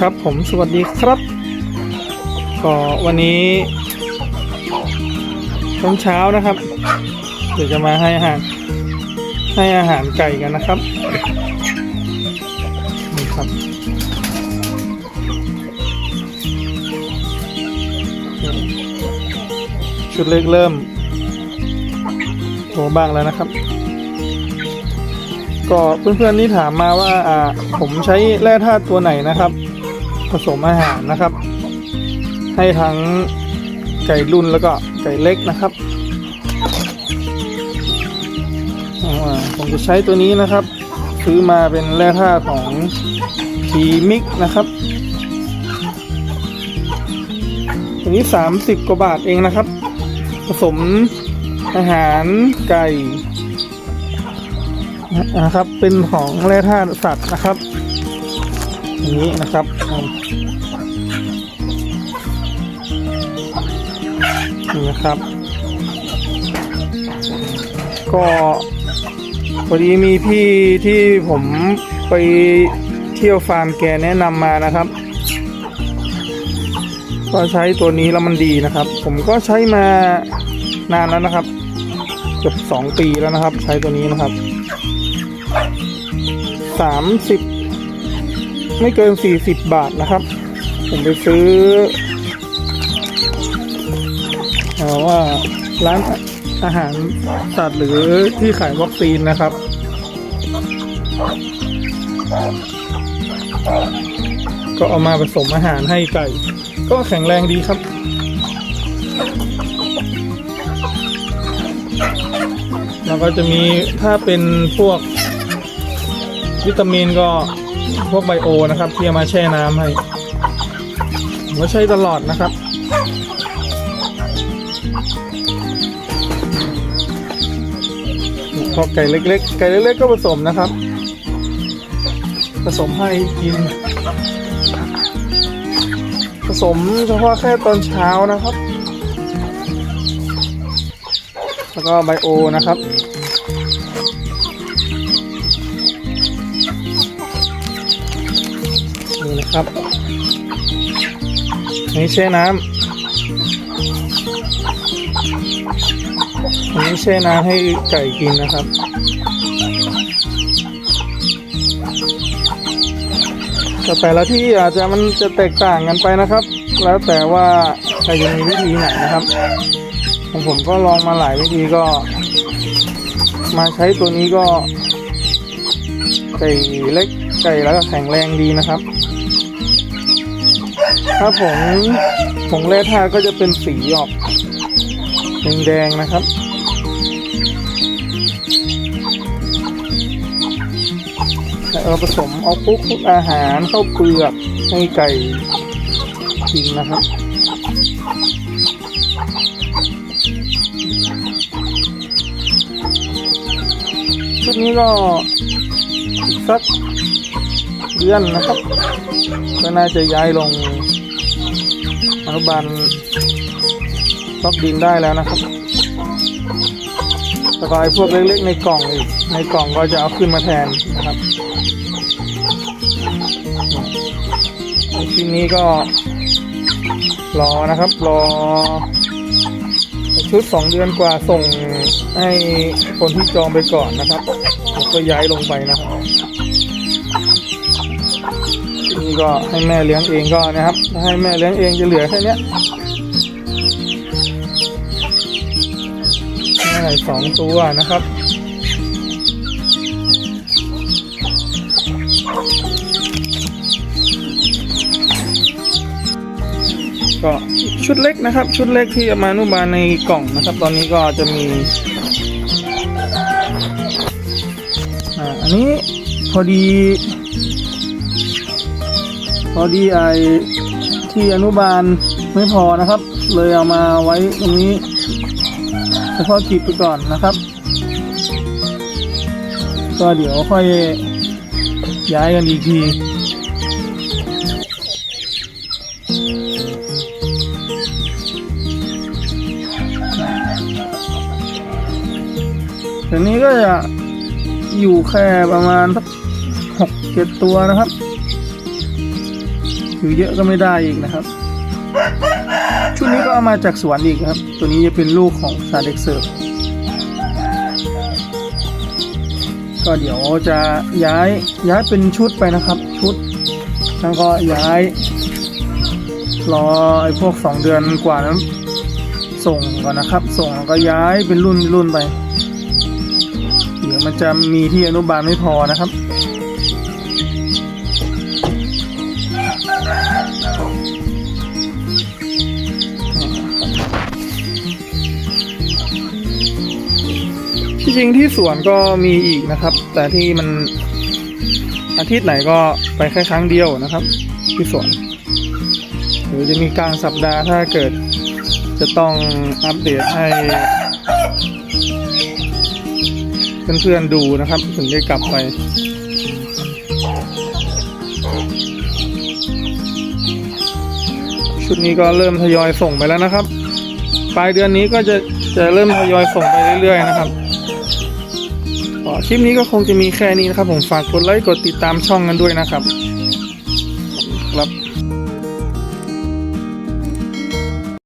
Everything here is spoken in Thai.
ครับผมสวัสดีครับ ก็วันนี้ตอนเช้านะครับ เดี๋ยวจะมาให้อาหารให้อาหารไก่กันนะครับนี่ครับชุดเล็กเริ่มโตบ้างแล้วนะครับ ก็เพื่อนๆที่ถามมาว่าอ่าผมใช้แร่ธาตุตัวไหนนะครับ ผสมอาหารนะครับ ให้ทั้งไก่รุ่นแล้วก็ไก่เล็กนะครับผมจะใช้ตัวนี้นะครับ ซื้อมาเป็นแร่ธาตุของพีมิกนะครับตัวนี้ 30 กว่าบาทเองนะครับ ผสมอาหารไก่ นะครับ เป็นของแร่ธาตุสัตว์นะครับอย่างนี้นะครับนี่นะครับ ก็พอดีมีพี่ที่ผมไปเที่ยวฟาร์มแกแนะนำมานะครับ ก็ใช้ตัวนี้แล้วมันดีนะครับ ผมก็ใช้มานานแล้วนะครับ เกือบสองปีแล้วนะครับ ใช้ตัวนี้นะครับ สามสิบไม่เกินสี่สิบบาทนะครับ ผมไปซื้อเอ่อว่าร้านอาหารสัตว์หรือที่ขายวัคซีนนะครับ ก็เอามาผสมอาหารให้ไก่ ก็แข็งแรงดีครับแล้วก็จะมีถ้าเป็นพวก วิตามินก็พวกไบโอนะครับที่เอามาแช่น้ำให้มก็ใช้ตลอดนะครับพอไก่เล็กๆ ไก่เล็กๆก็ผสมนะครับ ผสมให้กิน ผสมเฉพาะแค่ตอนเช้านะครับ แล้วก็ไบโอนะครับ ครับนี้แช่น้ำอันนี้แช่น้ำให้ไก่กินนะครับแต่แต่ละที่อาจจะมันจะแตกต่างกันไปนะครับ แล้วแต่ว่าใครจะมีวิธีไหนนะครับของผมก็ลองมาหลายวิธีก็ มาใช้ตัวนี้ก็ไก่เล็กไก่แล้วก็แข็งแรงดีนะครับ ถ้าผงผงแร่ธาตุก็จะเป็นสีออกแดงๆนะครับเราผสมเอาคลุกคลุกอาหารเข้าเปลือกให้ไก่กินนะครับชุดนี้ก็สักเดือนนะครับ ก็น่าจะย้ายลง อนุบาลรอบดินได้แล้วนะครับแล้วก็ไอ้พวกเล็กๆในกล่องอีกในกล่องก็จะเอาขึ้นมาแทนนะครับชิ้นนี้ก็รอนะครับรอ ชุดสองเดือนกว่าส่งให้คนที่จองไปก่อนนะครับแล้วก็ย้ายลงไปนะครับ นี่ก็ให้แม่เลี้ยงเองก็นะครับถ้าให้แม่เลี้ยงเองจะเหลือแค่เนี้ยแม่สองตัวนะครับก็ชุดเล็กนะครับ ชุดเล็กที่มานุบาลในกล่องนะครับ ตอนนี้ก็จะมีอ่าอันนี้พอดี พอดีไอที่อนุบาลไม่พอนะครับ เลยเอามาไว้ตรงนี้เฉพาะกิจไปก่อนนะครับ ก็เดี๋ยวค่อยย้ายกันอีกทีทีนี้ก็จะอยู่แค่ประมาณสักหกเจ็ดตัวนะครับ ถือเยอะก็ไม่ได้อีกนะครับ ชุดนี้ก็เอามาจากสวนอีกครับ ตัวนี้จะเป็นลูกของซาเด็กเสิร์ฟก็เดี๋ยวจะย้ายย้ายเป็นชุดไปนะครับ ชุดแล้วก็ย้ายรอไอ้พวกสองเดือนกว่านั้นส่งก่อนนะครับ ส่งแล้วก็ย้ายเป็นรุ่นรุ่นไป เดี๋ยวมันจะมีที่อนุบาลไม่พอนะครับ ที่จริงที่สวนก็มีอีกนะครับ แต่ที่มันอาทิตย์ไหนก็ไปแค่ครั้งเดียวนะครับ ที่สวนหรือจะมีกลางสัปดาห์ถ้าเกิด จะต้องอัปเดตให้เพื่อนๆดูนะครับ ถึงได้กลับไปชุดนี้ก็เริ่มทยอยส่งไปแล้วนะครับ ปลายเดือนนี้ก็จะจะเริ่มทยอยส่งไปเรื่อยๆนะครับ ก็คลิปนี้ก็คงจะมีแค่นี้นะครับ ผมฝากกดไลค์กดติดตามช่องกันด้วยนะครับครับ